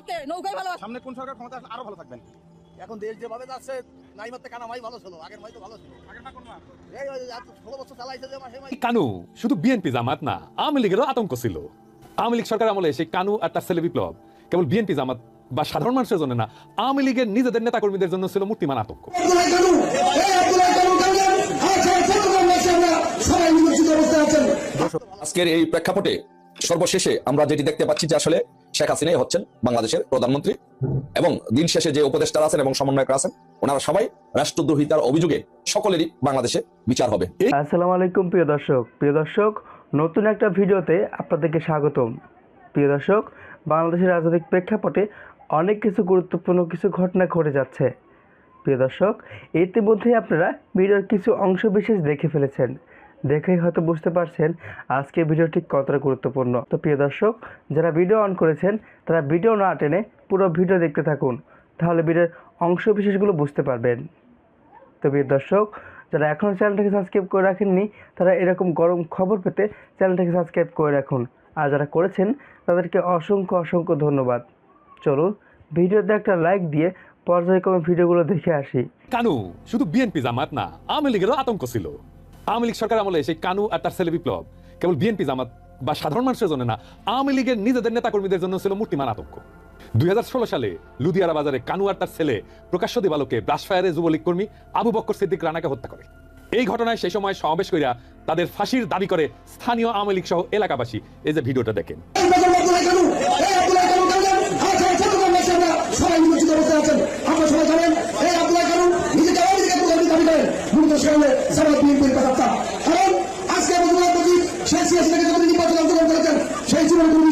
পক্ষে নৌকায় ভালো সামনে কোন সরকার ক্ষমতা আসলে আরও ভালো থাকবেন। এখন দেশ যেভাবে যাচ্ছে কানা শুধু বিএনপি জামাত না আওয়ামী লীগেরও আতঙ্ক ছিল। আওয়ামী লীগ সরকার আমলে সেই কানু আর তার ছেলে বিপ্লব কেবল বিএনপি জামাত বা সাধারণ মানুষের জন্য না আওয়ামী লীগের নিজেদের নেতাকর্মীদের জন্য ছিল মূর্তিমান আতঙ্ক। আজকের এই প্রেক্ষাপটে সর্বশেষে আমরা যেটি দেখতে পাচ্ছি যে আসলে শেখ হাসিনাই হচ্ছেন বাংলাদেশের প্রধানমন্ত্রী। এবং দিন শেষে যে উপদেষ্টারা আছেন এবং সমন্বয়করা আছেন, ওনারা সবাই রাষ্ট্রদ্রোহিতার অভিযোগে সকলেরই বাংলাদেশে বিচার হবে। আসসালামু আলাইকুম, প্রিয় দর্শক। প্রিয় দর্শক, নতুন একটা ভিডিওতে আপনাদেরকে স্বাগতম। প্রিয় দর্শক, বাংলাদেশের রাজনৈতিক প্রেক্ষাপটে অনেক কিছু গুরুত্বপূর্ণ কিছু ঘটনা ঘটে যাচ্ছে। প্রিয় দর্শক, ইতিমধ্যেই আপনারা ভিডিওর কিছু অংশ বিশেষ দেখে ফেলেছেন। দেখেই হয়তো বুঝতে পারছেন আজকে ভিডিওটি কতটা গুরুত্বপূর্ণ। তো প্রিয় দর্শক, যারা ভিডিও অন করেছেন, তারা ভিডিও না টেনে পুরো ভিডিও দেখতে থাকুন। তাহলে ভিডিওর অংশ বিশেষগুলো বুঝতে পারবেন। তো প্রিয় দর্শক, যারা এখনও চ্যানেলটাকে সাবস্ক্রাইব করে রাখেননি, তারা এরকম গরম খবর পেতে চ্যানেলটাকে সাবস্ক্রাইব করে রাখুন। আর যারা করেছেন, তাদেরকে অসংখ্য অসংখ্য ধন্যবাদ। চলুন ভিডিওতে একটা লাইক দিয়ে পর্যায়ক্রমে ভিডিওগুলো দেখে আসি। কানু, শুধু বিএনপি জামাত না, আওয়ামী লীগেরও আতঙ্ক ছিল। আওয়ামী লীগ সরকার আমলে সেই কানু আর তার ছেলে বিপ্লব, কেবল বিএনপি জামাত বা সাধারণ মানুষের জন্য না, আওয়ামী লীগের নিজেদের নেতাকর্মীদের জন্য ছিল মূর্তিমান আতঙ্ক দুই সালে লুধিয়ারা বাজারে কানু আর তার ছেলে প্রকাশ্য দিবালোকে ব্রাশফায়ারে যুবলীগ কর্মী আবু বক্কর সিদ্দিক রানাকে হত্যা করে। এই ঘটনায় সেই সময় সমাবেশ করিয়া তাদের ফাঁসির দাবি করে স্থানীয় আওয়ামী লীগ সহ এলাকাবাসী এই যে ভিডিওটা দেখেন।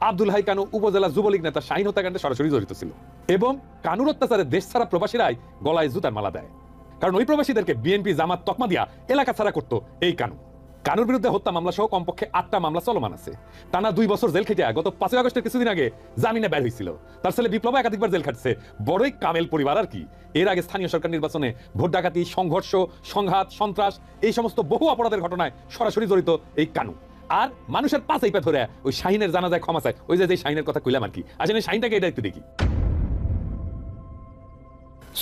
আব্দুল হাই কানু উপজেলা যুবলীগ নেতা শাহিন হত্যাকাণ্ডে সরাসরি জড়িত ছিল এবং কানুর অত্যাচারে দেশ ছাড়া প্রবাসীরাই গলায় জুতার মালা দেয়। কারণ ওই প্রবাসীদেরকে বিএনপি জামাত তকমা দিয়া এলাকা ছাড়া করত এই কানু। কানুর বিরুদ্ধে হত্যা মামলা সহ কমপক্ষে আটটা মামলা চলমান আছে। টানা দুই বছর জেল খেটে গত পাঁচই আগস্টের কিছুদিন আগে জামিনে বের হয়েছিল। তার ছেলে বিপ্লব একাধিকবার জেল খাটছে। বড়ই কামেল পরিবার আর কি। এর আগে স্থানীয় সরকার নির্বাচনে ভোট ডাকাতি সংঘর্ষ, সংঘাত, সন্ত্রাস এই সমস্ত বহু অপরাধের ঘটনায় সরাসরি জড়িত এই কানু। আর মানুষের পাশেই পা ধরে ওই শাহিনের জানা যায় ক্ষমা চায়। ওই যে যে শাহিনের কথা কইলাম আর কি। আসলে শাহিনটাকে এটা একটু দেখি।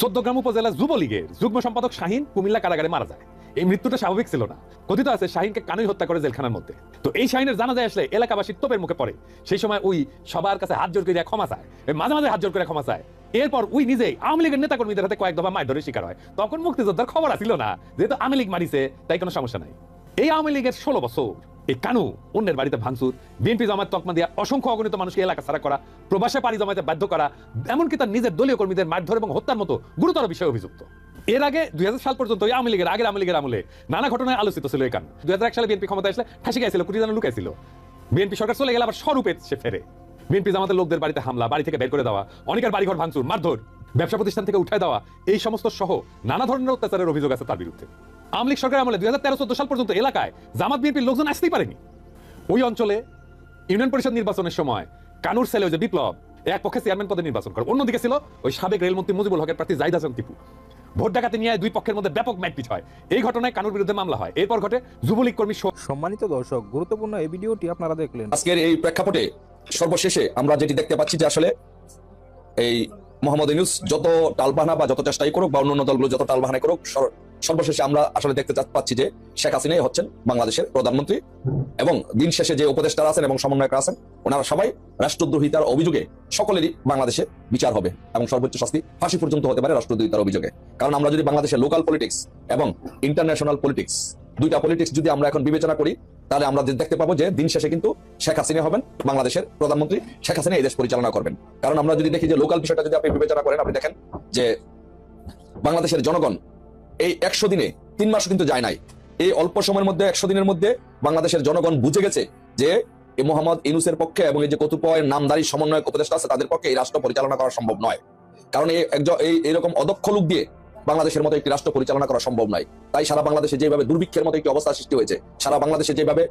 চোদ্দগ্রাম উপজেলা যুবলীগের যুগ্ম সম্পাদক শাহিন কুমিল্লা কারাগারে মারা যায়। এই মৃত্যুটা স্বাভাবিক ছিল না। কথিত আছে, শাহিনকে কানুই হত্যা করে জেলখানার মধ্যে। তো এই শাহিনের জানা যায় আসলে এলাকাবাসীর তোপের মুখে পড়ে। সেই সময় ওই সবার কাছে হাত জোর করে ক্ষমা চায়। মাঝে মাঝে হাত জোর করে ক্ষমা চায়। এরপর ওই নিজেই আওয়ামী লীগের নেতা কর্মীদের হাতে কয়েক দফা মায়ের ধরে শিকার হয়। তখন মুক্তিযোদ্ধার খবর আসিল না, যেহেতু আওয়ামী লীগ মারিছে, তাই কোনো সমস্যা নাই। এই আওয়ামী লীগের ষোলো বছর এই কানু অন্যের বাড়িতে ভাঙচুর? বিএনপি জমাত তকমা দিয়া অসংখ্য অগণিত মানুষকে এলাকা ছাড়া করা, প্রবাসে পাড়ি জমাতে বাধ্য করা, এমনকি তার নিজের দলীয় কর্মীদের মারধর এবং হত্যার মতো গুরুতর বিষয়ে অভিযুক্ত। এর আগে দুই সাল পর্যন্ত আওয়ামী লীগের, আগের আওয়ামী লীগের আমলে নানা ঘটনায় আলোচিত ছিল এই কান দুই সালে বিএনপি ক্ষমতা আসলে ফাঁসি গাইছিল কোটি জানা লুকাইছিল। বিএনপি সরকার চলে গেলে আবার স্বরূপে সে ফেরে। বিএনপি জামাতের লোকদের বাড়িতে হামলা, বাড়ি থেকে বের করে দেওয়া, অনেকের বাড়িঘর ভাঙচুর, মারধর, ব্যবসা প্রতিষ্ঠান থেকে উঠায় দেওয়া, এই সমস্ত সহ নানা ধরনের অত্যাচারের অভিযোগ আছে তার বিরুদ্ধে। আওয়ামী লীগ সরকার আমলে দুই হাজার তেরো চোদ্দ সাল পর্যন্ত এলাকায় জামাত বিএনপির লোকজন আসতেই পারেনি। ওই অঞ্চলে ইউনিয়ন পরিষদ নির্বাচনের সময় কানুর ওই যে বিপ্লব এক পক্ষে চেয়ারম্যান পদে নির্বাচন করে। অন্যদিকে ছিল ওই সাবেক রেলমন্ত্রী মুজিবুল হকের প্রার্থী জাহিদ হাসান টিপু। ভোট ডাকাতে নিয়ে দুই পক্ষের মধ্যে ব্যাপক ম্যাটপিট হয়। এই ঘটনায় কানুর বিরুদ্ধে মামলা হয়। এরপর ঘটে যুবলীগ কর্মী সম্মানিত দর্শক গুরুত্বপূর্ণ এই ভিডিওটি আপনারা দেখলেন। আজকের এই প্রেক্ষাপটে সর্বশেষে আমরা যেটি দেখতে পাচ্ছি যে আসলে এই মোহাম্মদ ইউনুস যত টালবাহানা বা যত চেষ্টাই করুক বা অন্যান্য দলগুলো যত টালবাহানা করুক সর্বশেষে আমরা আসলে দেখতে পাচ্ছি যে শেখ হাসিনাই হচ্ছেন বাংলাদেশের প্রধানমন্ত্রী। এবং দিন শেষে যে উপদেষ্টারা আছেন এবং সমন্বয়করা আছেন, ওনারা সবাই রাষ্ট্রদ্রোহিতার অভিযোগে সকলেরই বাংলাদেশে বিচার হবে এবং সর্বোচ্চ শাস্তি ফাঁসি পর্যন্ত হতে পারে রাষ্ট্রদ্রোহিতার অভিযোগে। কারণ আমরা যদি বাংলাদেশের লোকাল পলিটিক্স এবং ইন্টারন্যাশনাল পলিটিক্স দুইটা পলিটিক্স যদি আমরা এখন বিবেচনা করি, তাহলে আমরা দেখতে পাবো যে দিন শেষে কিন্তু শেখ হাসিনা হবেন বাংলাদেশের প্রধানমন্ত্রী। শেখ হাসিনা এই দেশ পরিচালনা করবেন। কারণ আমরা যদি দেখি যে লোকাল বিষয়টা যদি আপনি বিবেচনা করেন, আপনি দেখেন যে বাংলাদেশের জনগণ এই একশো দিনে তিন মাস কিন্তু যায় নাই। এই অল্প সময়ের মধ্যে, একশো দিনের মধ্যে বাংলাদেশের জনগণ বুঝে গেছে যে মোহাম্মদ ইনুসের পক্ষে এবং এই যে কতুপয় নামদারি সমন্বয়ক উপদেষ্টা আছে, তাদের পক্ষে এই রাষ্ট্র পরিচালনা করা সম্ভব নয়। কারণ এই একজন, এই এরকম অদক্ষ লোক দিয়ে বাংলাদেশের মতো একটি রাষ্ট্র পরিচালনা করা সম্ভব নয়। তাই সারা বাংলাদেশে যেভাবে দুর্ভিক্ষের মতো একটি অবস্থা সৃষ্টি হয়েছে, সারা বাংলাদেশে যেভাবে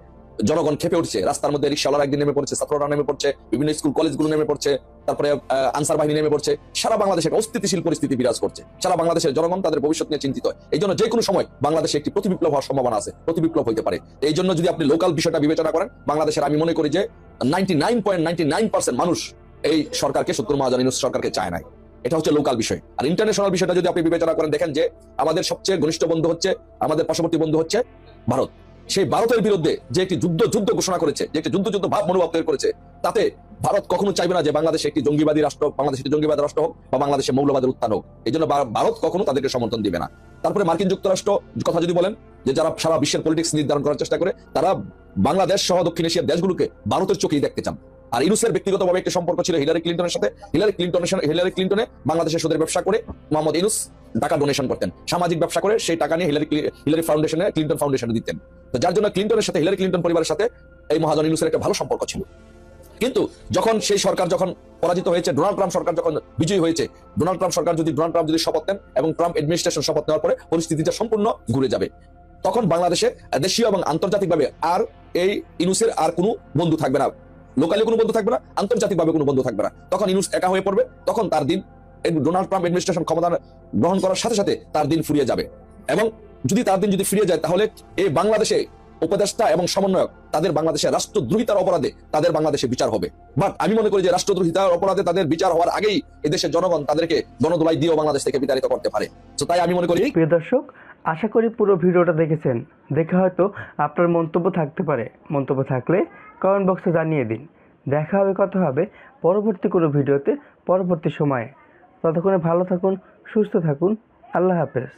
জনগণ খেপে উঠছে, রাস্তার মধ্যে রিক্সাওয়ালা একদিন নেমে পড়ছে, ছাত্ররা নেমে পড়ছে, বিভিন্ন স্কুল কলেজগুলো নেমে পড়ছে, তারপরে আনসার বাহিনী নেমে পড়ছে, সারা বাংলাদেশে একটা অস্থিতিশীল পরিস্থিতি বিরাজ করছে। সারা বাংলাদেশের জনগণ তাদের ভবিষ্যৎ নিয়ে চিন্তিত। এই জন্য যে কোনো সময় বাংলাদেশে একটি প্রতিবিপ্লব হওয়ার সম্ভাবনা আছে। প্রতিবিপ্লব হতে পারে। এই জন্য যদি আপনি লোকাল বিষয়টা বিবেচনা করেন, বাংলাদেশের আমি মনে করি যে নাইনটি মানুষ এই সরকারকে, সত্তর মহাজন সরকারকে চায় নাই। এটা হচ্ছে লোকাল বিষয়। আর ইন্টারন্যাশনাল বিষয়টা যদি আপনি বিবেচনা করেন, দেখেন যে আমাদের সবচেয়ে ঘনিষ্ঠ বন্ধু হচ্ছে, আমাদের পার্শ্ববর্তী বন্ধু হচ্ছে ভারত। সেই ভারতের বিরুদ্ধে যে একটি যুদ্ধ যুদ্ধ ঘোষণা করেছে, যে একটি যুদ্ধ যুদ্ধ ভাব মনোভাব তৈরি করেছে, তাতে ভারত কখনো চাইবে না যে বাংলাদেশ একটি জঙ্গিবাদী রাষ্ট্র বাংলাদেশ একটি জঙ্গিবাদী রাষ্ট্র হোক, বা বাংলাদেশে মৌলবাদের উত্থান হোক। এই জন্য ভারত কখনো তাদেরকে সমর্থন দিবে না। তারপরে মার্কিন যুক্তরাষ্ট্র, কথা যদি বলেন, যে যারা সারা বিশ্বের পলিটিক্স নির্ধারণ করার চেষ্টা করে, তারা বাংলাদেশ সহ দক্ষিণ এশিয়ার দেশগুলোকে ভারতের চোখেই দেখতে চান। আর ইউনুসের ব্যক্তিগতভাবে একটি সম্পর্ক ছিল হিলারি ক্লিন্টনের সাথে। হিলারি ক্লিন্টনের হিলারি ক্লিন্টনে বাংলাদেশের সুদের ব্যবসা করে মোহাম্মদ ইউনুস টাকা ডোনেশন করতেন। সামাজিক ব্যবসা করে সেই টাকা নিয়ে হিলারি হিলারি ফাউন্ডেশনে ক্লিন্টন ফাউন্ডেশনে দিতেন। তো যার জন্য ক্লিন্টনের সাথে হিলারি ক্লিন্টন পরিবারের সাথে এই মহাজন ইউনুসের একটা ভালো সম্পর্ক ছিল। কিন্তু যখন সেই সরকার যখন পরাজিত হয়েছে, ডোনাল্ড ট্রাম্প সরকার যখন বিজয়ী হয়েছে, ডোনাল্ড ট্রাম্প সরকার যদি ডোনাল্ড ট্রাম্প যদি শপথ নেন এবং ট্রাম্প অ্যাডমিনিস্ট্রেশন শপথ নেওয়ার পরে পরিস্থিতিটা সম্পূর্ণ ঘুরে যাবে। তখন বাংলাদেশে দেশীয় এবং আন্তর্জাতিকভাবে আর এই ইনুসের আর কোনো বন্ধু থাকবে না। লোকালি কোনো বন্ধু থাকবে না, আন্তর্জাতিকভাবে কোনো বন্ধু থাকবে না। তখন ইউনুস একা হয়ে পড়বে, তখন তার দিন ডোনাল্ড ট্রাম্প অ্যাডমিনিস্ট্রেশন ক্ষমতা গ্রহণ করার সাথে সাথে তার দিন ফুরিয়ে যাবে। এবং যদি তার দিন যদি ফিরে যায়, তাহলে এই বাংলাদেশে উপদেষ্টা এবং সমন্বয়ক, তাদের বাংলাদেশে রাষ্ট্রদ্রোহিতার অপরাধে তাদের বাংলাদেশে বিচার হবে। বাট আমি মনে করি যে রাষ্ট্রদ্রোহিতার অপরাধে তাদের বিচার হওয়ার আগেই এদেশের জনগণ তাদেরকে গণদোলাই দিয়েও বাংলাদেশ থেকে বিতাড়িত করতে পারে। তো তাই আমি মনে করি প্রিয় দর্শক, আশা করি পুরো ভিডিওটা দেখেছেন। দেখে হয়তো আপনার মন্তব্য থাকতে পারে। মন্তব্য থাকলে কমেন্ট বক্সে জানিয়ে দিন। দেখা হবে, কথা হবে পরবর্তী কোনো ভিডিওতে, পরবর্তী সময়ে। ততক্ষণে ভালো থাকুন, সুস্থ থাকুন। আল্লাহ হাফেজ।